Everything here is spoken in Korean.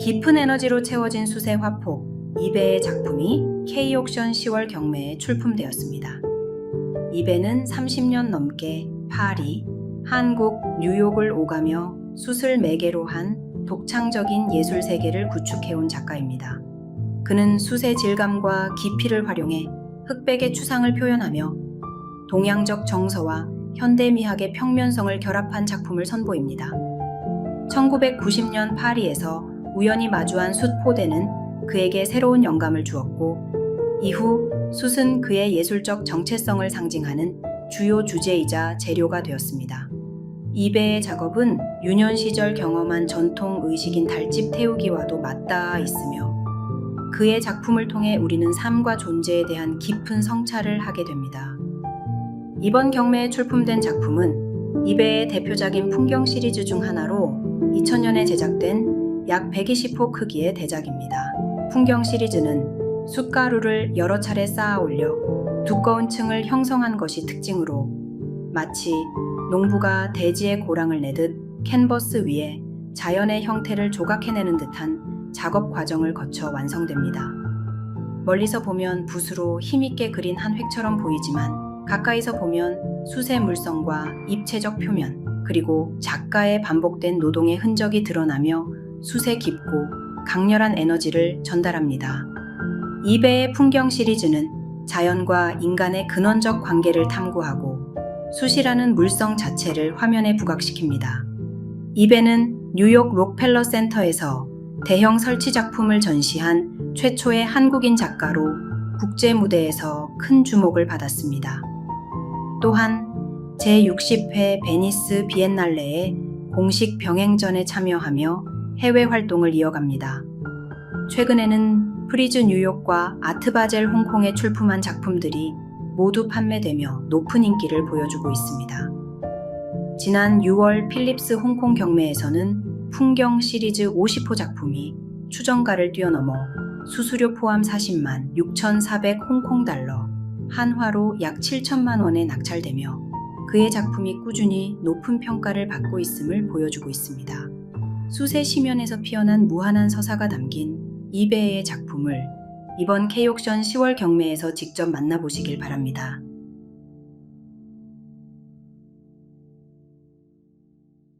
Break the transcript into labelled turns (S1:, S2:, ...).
S1: 깊은 에너지로 채워진 숯의 화폭, 이배의 작품이 K옥션 10월 경매에 출품되었습니다. 이배는 30년 넘게 파리, 한국, 뉴욕을 오가며 숯을 매개로 한 독창적인 예술 세계를 구축해온 작가입니다. 그는 숯의 질감과 깊이를 활용해 흑백의 추상을 표현하며 동양적 정서와 현대미학의 평면성을 결합한 작품을 선보입니다. 1990년 파리에서 우연히 마주한 숯 포대는 그에게 새로운 영감을 주었고 이후 숯은 그의 예술적 정체성을 상징하는 주요 주제이자 재료가 되었습니다. 이배의 작업은 유년 시절 경험한 전통 의식인 달집 태우기와도 맞닿아 있으며 그의 작품을 통해 우리는 삶과 존재에 대한 깊은 성찰을 하게 됩니다. 이번 경매에 출품된 작품은 이배의 대표작인 풍경 시리즈 중 하나로 2000년에 제작된 약 120호 크기의 대작입니다. 풍경 시리즈는 숯가루를 여러 차례 쌓아 올려 두꺼운 층을 형성한 것이 특징으로 마치 농부가 대지의 고랑을 내듯 캔버스 위에 자연의 형태를 조각해내는 듯한 작업 과정을 거쳐 완성됩니다. 멀리서 보면 붓으로 힘있게 그린 한 획처럼 보이지만 가까이서 보면 숯의 물성과 입체적 표면 그리고 작가의 반복된 노동의 흔적이 드러나며 숯의 깊고 강렬한 에너지를 전달합니다. 이배의 풍경 시리즈는 자연과 인간의 근원적 관계를 탐구하고 숯이라는 물성 자체를 화면에 부각시킵니다. 이배는 뉴욕 록펠러 센터에서 대형 설치 작품을 전시한 최초의 한국인 작가로 국제 무대에서 큰 주목을 받았습니다. 또한 제60회 베니스 비엔날레의 공식 병행전에 참여하며 해외 활동을 이어갑니다. 최근에는 프리즈 뉴욕과 아트바젤 홍콩에 출품한 작품들이 모두 판매되며 높은 인기를 보여주고 있습니다. 지난 6월 필립스 홍콩 경매에서는 풍경 시리즈 50호 작품이 추정가를 뛰어넘어 수수료 포함 40만 6,400 홍콩 달러, 한화로 약 7천만 원에 낙찰되며 그의 작품이 꾸준히 높은 평가를 받고 있음을 보여주고 있습니다. 수세 시면에서 피어난 무한한 서사가 담긴 이배의 작품을 이번 K옥션 10월 경매에서 직접 만나보시길 바랍니다.